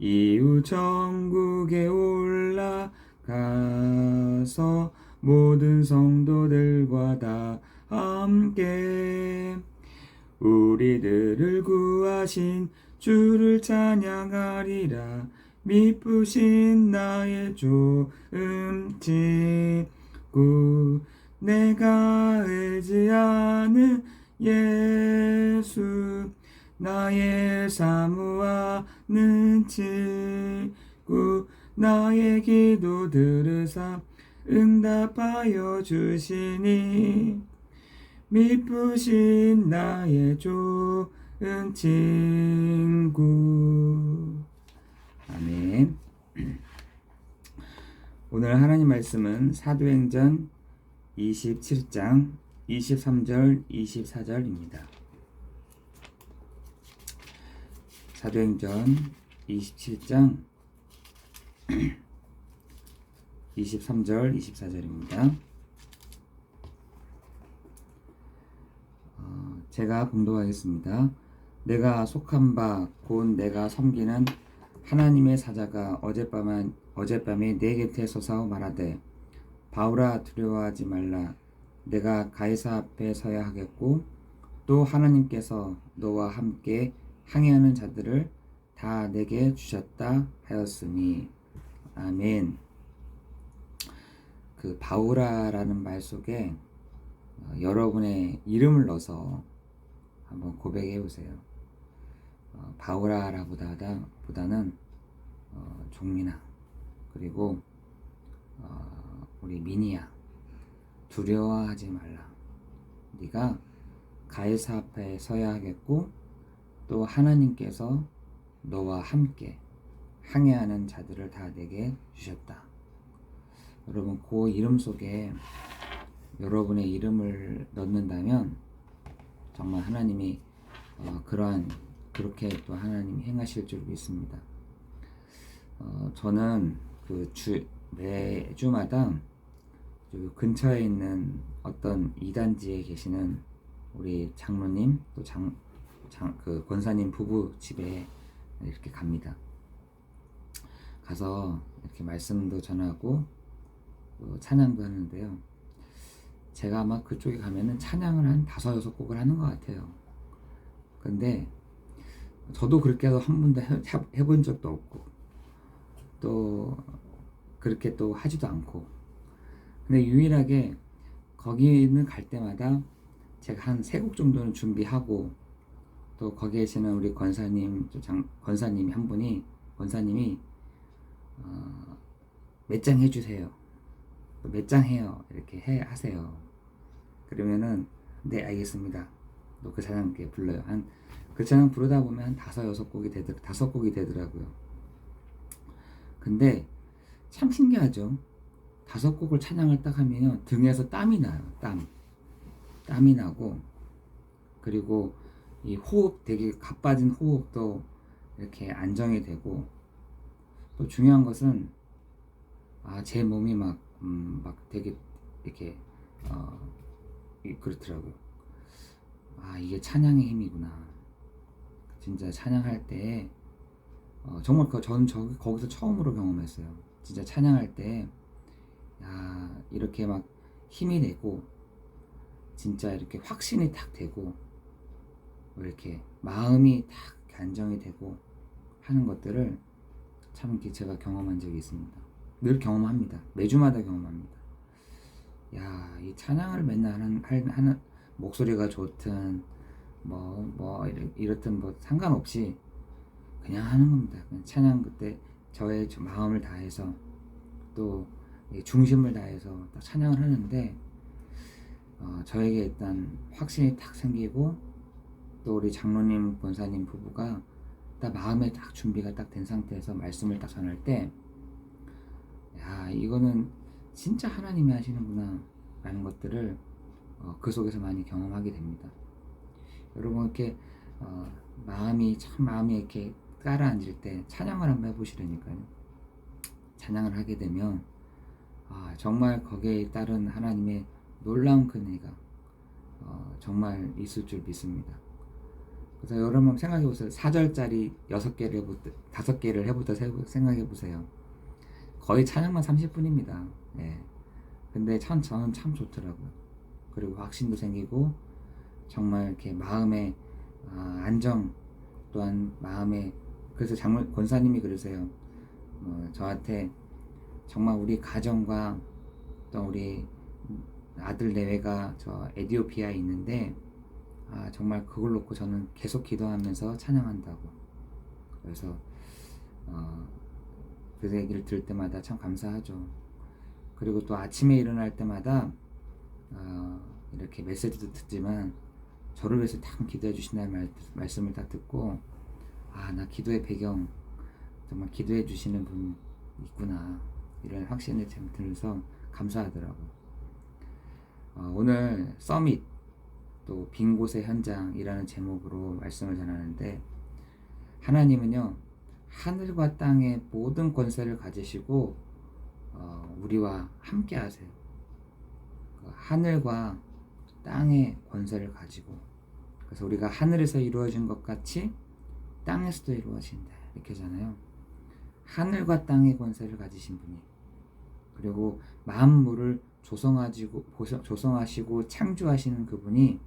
이후 천국에 올라가서 모든 성도들과 다 함께 우리들을 구하신 주를 찬양하리라. 미쁘신 나의 친구 내가 의지하는 예수 나의 사모하는 친구 나의 기도 들으사 응답하여 주시니 미쁘신 나의 좋은 친구. 아멘. 오늘 하나님 말씀은 사도행전 27장 23절 24절입니다 사도행전 27장 23절 24절입니다. 어, 제가 공독하겠습니다. 내가 속한 바 곧 내가 섬기는 하나님의 사자가 어젯밤에 어젯밤에 내 곁에 서서 말하되 바울아 두려워하지 말라 내가 가이사 앞에 서야 하겠고 또 하나님께서 너와 함께 항해하는 자들을 다 내게 주셨다 하였으니 아멘. 그 바우라라는 말 속에 어, 여러분의 이름을 넣어서 한번 고백해 보세요. 어, 바우라라보다 보다는 어, 종민아 그리고 어, 우리 미니야 두려워하지 말라. 네가 가해사 앞에 서야 하겠고 또 하나님께서 너와 함께 항해하는 자들을 다 내게 주셨다. 여러분 그 이름 속에 여러분의 이름을 넣는다면 정말 하나님이 어, 그러한 그렇게 또 하나님이 행하실 줄 믿습니다. 어, 저는 그 주 매주마다 그 근처에 있는 어떤 이단지에 계시는 우리 장로님 또 장 장, 그 권사님 부부 집에 이렇게 갑니다. 가서 이렇게 말씀도 전하고 또 찬양도 하는데요. 제가 아마 그쪽에 가면은 찬양을 한 다섯 여섯 곡을 하는 것 같아요. 근데 저도 그렇게 해서 한 번도 해- 해본 적도 없고 또 그렇게 또 하지도 않고 근데 유일하게 거기는 갈 때마다 제가 한 세 곡 정도는 준비하고 또 거기 계시는 우리 권사님 또 장, 권사님이 한 분이 권사님이 어, 몇장 해주세요. 몇 장 해요. 이렇게 해 하세요. 그러면은 네 알겠습니다. 또그 찬양께 불러요. 한그 찬양 부르다 보면 한 다섯 여섯 곡이 되더 다섯 곡이 되더라고요. 근데 참 신기하죠. 다섯 곡을 찬양을 딱 하면요 등에서 땀이 나요. 땀 땀이 나고 그리고 이 호흡 되게 가빠진 호흡도 이렇게 안정이 되고 또 중요한 것은 아 제 몸이 막 음, 막 되게 이렇게 어 이- 그렇더라고요. 아 이게 찬양의 힘이구나. 진짜 찬양할 때 어, 정말 그 저는 저 거기서 처음으로 경험했어요. 진짜 찬양할 때 야, 이렇게 막 힘이 되고 진짜 이렇게 확신이 탁 되고 뭐 이렇게 마음이 탁 안정이 되고 하는 것들을 참 이렇게 제가 경험한 적이 있습니다. 늘 경험합니다. 매주마다 경험합니다. 야, 이 찬양을 맨날 하는, 할- 하는 목소리가 좋든 뭐, 뭐, 이렇- 이렇든 뭐 상관없이 그냥 하는 겁니다. 그냥 찬양 그때 저의 저 마음을 다해서 또이 중심을 다해서 딱 찬양을 하는데 어, 저에게 일단 확신이 탁 생기고 또 우리 장로님 권사님 부부가 딱 마음에 딱 준비가 딱 된 상태에서 말씀을 딱 전할 때, 야 이거는 진짜 하나님이 하시는구나 라는 것들을 어, 그 속에서 많이 경험하게 됩니다. 여러분 이렇게 어, 마음이 참 마음이 이렇게 깔아앉을 때 찬양을 한번 해보시라니까요. 찬양을 하게 되면 아, 정말 거기에 따른 하나님의 놀라운 큰 은혜가 어, 정말 있을 줄 믿습니다. 그래서 여러분 생각해 보세요. 4절짜리 6개를 해보다 5개를 해보다 생각해 보세요. 거의 찬양만 30분입니다. 예. 근데 참 저는 참 좋더라고요. 그리고 확신도 생기고 정말 이렇게 마음의 아, 안정 또한 마음의 그래서 장로 권사님이 그러세요. 어, 저한테 정말 우리 가정과 또 우리 아들 내외가 저 에디오피아에 있는데 아, 정말 그걸 놓고 저는 계속 기도하면서 찬양한다고. 그래서 어, 그 얘기를 들을 때마다 참 감사하죠. 그리고 또 아침에 일어날 때마다 어, 이렇게 메시지도 듣지만 저를 위해서 딱 기도해 주신다는 말, 말씀을 딱 듣고 아 나 기도의 배경 정말 기도해 주시는 분 있구나 이런 확신을 참 들면서 감사하더라고요. 어, 오늘 서밋 또 빈 곳의 현장이라는 제목으로 말씀을 전하는데 하나님은요 하늘과 땅의 모든 권세를 가지시고 어, 우리와 함께 하세요. 그 하늘과 땅의 권세를 가지고 그래서 우리가 하늘에서 이루어진 것 같이 땅에서도 이루어진다 이렇게 하잖아요. 하늘과 땅의 권세를 가지신 분이 그리고 만물을 조성하시고 조성하시고 창조하시는 그분이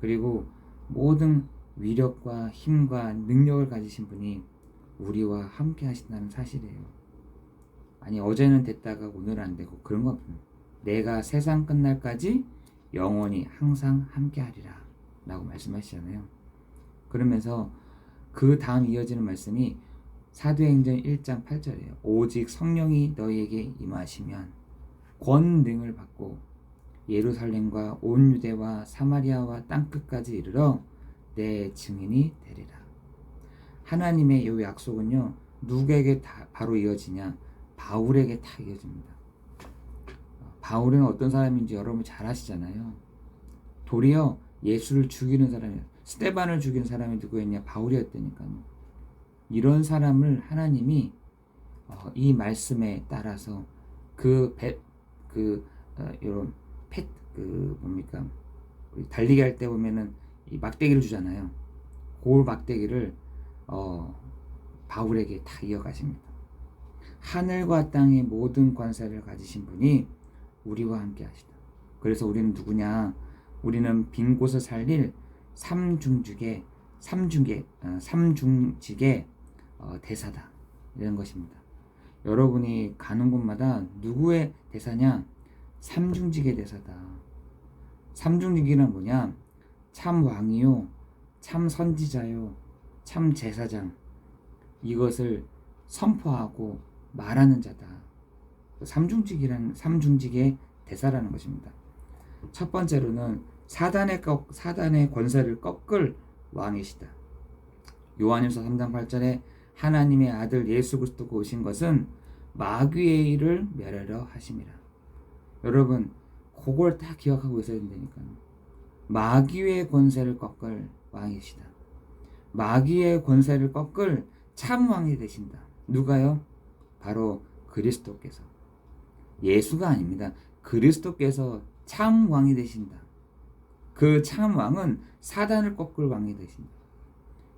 그리고 모든 위력과 힘과 능력을 가지신 분이 우리와 함께 하신다는 사실이에요. 아니 어제는 됐다가 오늘 안 되고 그런 거 없어요. 내가 세상 끝날까지 영원히 항상 함께 하리라 라고 말씀하시잖아요. 그러면서 그 다음 이어지는 말씀이 사도행전 1장 8절이에요. 오직 성령이 너희에게 임하시면 권능을 받고 예루살렘과 온 유대와 사마리아와 땅끝까지 이르러 내 증인이 되리라. 하나님의 이 약속은요 누구에게 다 바로 이어지냐 바울에게 다 이어집니다. 바울은 어떤 사람인지 여러분 잘 아시잖아요. 도리어 예수를 죽이는 사람이 스테반을 죽이는 사람이 누구였냐 바울이었다니까요. 이런 사람을 하나님이 어, 이 말씀에 따라서 그 배, 그 어, 이런 펫 그 뭡니까 달리기 할 때 보면은 이 막대기를 주잖아요. 골 막대기를 어, 바울에게 다 이어가십니다. 하늘과 땅의 모든 관사를 가지신 분이 우리와 함께 하시다. 그래서 우리는 누구냐? 우리는 빈 곳을 살릴 삼중직의 삼중계 어, 삼중직의 어, 대사다 이런 것입니다. 여러분이 가는 곳마다 누구의 대사냐? 삼중직의 대사다. 삼중직이란 뭐냐? 참 왕이요, 참 선지자요, 참 제사장. 이것을 선포하고 말하는 자다. 삼중직이라는 삼중직의 대사라는 것입니다. 첫 번째로는 사단의 꺾, 사단의 권세를 꺾을 왕이시다. 요한일서 3장 8절에 하나님의 아들 예수 그리스도가 오신 것은 마귀의 일을 멸하려 하심이라. 여러분, 그걸 다 기억하고 있어야 된다니까요. 마귀의 권세를 꺾을 왕이시다. 마귀의 권세를 꺾을 참 왕이 되신다. 누가요? 바로 그리스도께서. 예수가 아닙니다. 그리스도께서 참 왕이 되신다. 그 참 왕은 사단을 꺾을 왕이 되신다.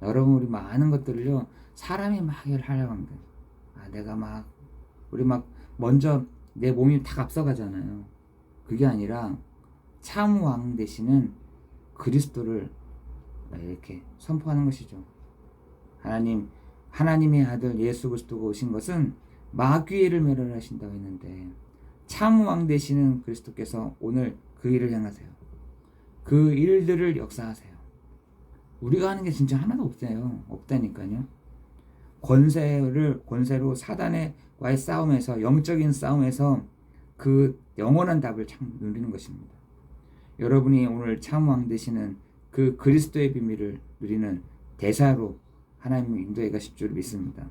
여러분 우리 많은 것들을요 사람이 막 하려고 합니다. 아 내가 막 우리 막 먼저 내 몸이 다 앞서가잖아요. 그게 아니라 참왕 되시는 그리스도를 이렇게 선포하는 것이죠. 하나님 하나님의 아들 예수 그리스도가 오신 것은 마귀를 멸하신다고 했는데 참왕 되시는 그리스도께서 오늘 그 일을 행하세요. 그 일들을 역사하세요. 우리가 하는 게 진짜 하나도 없어요. 없다니까요. 권세를 권세로 사단과의 싸움에서 영적인 싸움에서 그 영원한 답을 참 누리는 것입니다. 여러분이 오늘 참왕 되시는 그 그리스도의 비밀을 누리는 대사로 하나님 인도해 가실 줄 믿습니다.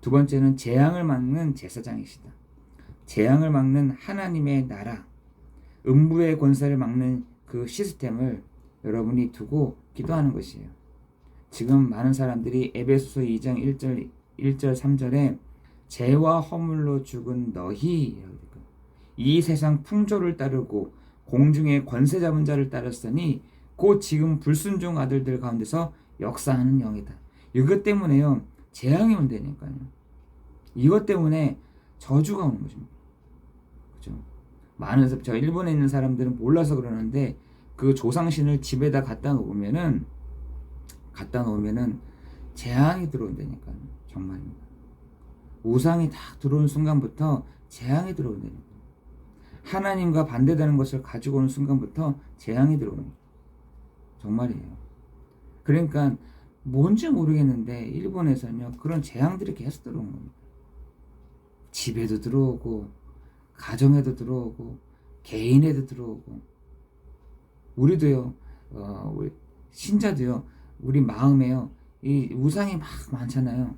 두 번째는 재앙을 막는 제사장이시다. 재앙을 막는 하나님의 나라, 음부의 권세를 막는 그 시스템을 여러분이 두고 기도하는 것이에요. 지금 많은 사람들이 에베소서 2장 1절 1절 3절에 죄와 허물로 죽은 너희 이 세상 풍조를 따르고 공중의 권세 잡은 자를 따랐으니 곧 지금 불순종 아들들 가운데서 역사하는 영이다. 이것 때문에요. 재앙이 온다니까요. 이것 때문에 저주가 오는 것입니다. 그죠? 많은 저 일본에 있는 사람들은 몰라서 그러는데 그 조상신을 집에다 갖다 놓으면은 갖다 놓으면은 재앙이 들어온다니까요. 정말입니다. 우상이 딱 들어오는 순간부터 재앙이 들어온다니까. 하나님과 반대되는 것을 가지고 오는 순간부터 재앙이 들어오는 거예요. 정말이에요. 그러니까 뭔지 모르겠는데 일본에서는요 그런 재앙들이 계속 들어오는 겁니다. 집에도 들어오고 가정에도 들어오고 개인에도 들어오고 우리도요 어, 우리 신자도요 우리 마음에요 이 우상이 막 많잖아요.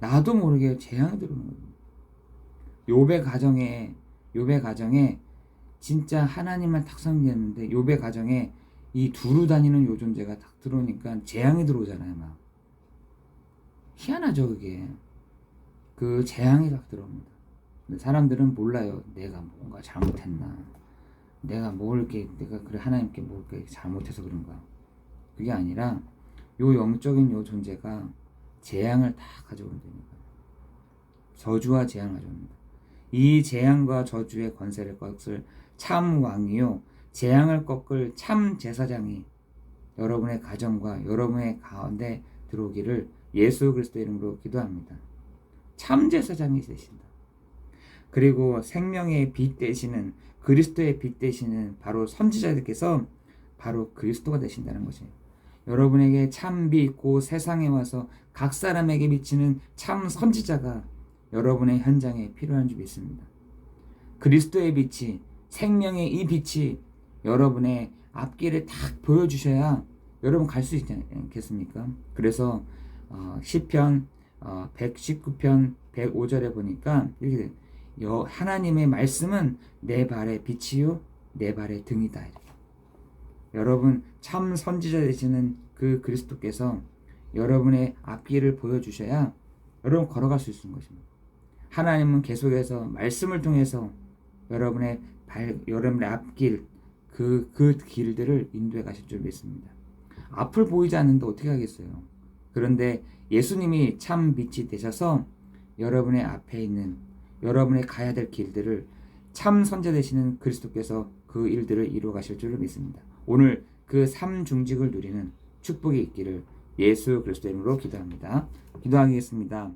나도 모르게 재앙이 들어오는 거예요. 요배 가정에 요배 가정에 진짜 하나님만 탁 섬기는데 요배 가정에 이 두루 다니는 요 존재가 딱 들어오니까 재앙이 들어오잖아요, 막. 희한하죠, 그게. 그 재앙이 딱 들어옵니다. 사람들은 몰라요. 내가 뭔가 잘못했나. 내가 뭘 이렇게, 내가 그래, 하나님께 뭘 이렇게 잘못해서 그런가. 그게 아니라, 요 영적인 요 존재가 재앙을 다 가져온다니까. 저주와 재앙을 가져옵니다. 이 재앙과 저주의 권세를 꺾을 참 왕이요. 재앙을 꺾을 참 제사장이 여러분의 가정과 여러분의 가운데 들어오기를 예수 그리스도 이름으로 기도합니다. 참 제사장이 되신다. 그리고 생명의 빛 되시는 그리스도의 빛 되시는 바로 선지자들께서 바로 그리스도가 되신다는 것이에요. 여러분에게 참 빛, 고 세상에 와서 각 사람에게 비치는 참 선지자가 여러분의 현장에 필요한 줄 믿습니다. 그리스도의 빛이 생명의 이 빛이 여러분의 앞길을 딱 보여주셔야 여러분 갈 수 있지 않겠습니까? 그래서 어, 시편 어, 119편 105절에 보니까 이렇게 돼. 여, 하나님의 말씀은 내 발의 빛이요 내 발의 등이다. 이렇게. 여러분 참 선지자 되시는 그 그리스도께서 여러분의 앞길을 보여주셔야 여러분 걸어갈 수 있는 것입니다. 하나님은 계속해서 말씀을 통해서 여러분의 발, 여러분의 앞길, 그, 그 길들을 인도해 가실 줄 믿습니다. 앞을 보이지 않는데 어떻게 하겠어요? 그런데 예수님이 참 빛이 되셔서 여러분의 앞에 있는 여러분의 가야 될 길들을 참 선제 되시는 그리스도께서 그 일들을 이루어 가실 줄로 믿습니다. 오늘 그 삼중직을 누리는 축복이 있기를 예수 그리스도 이름으로 기도합니다. 기도하겠습니다.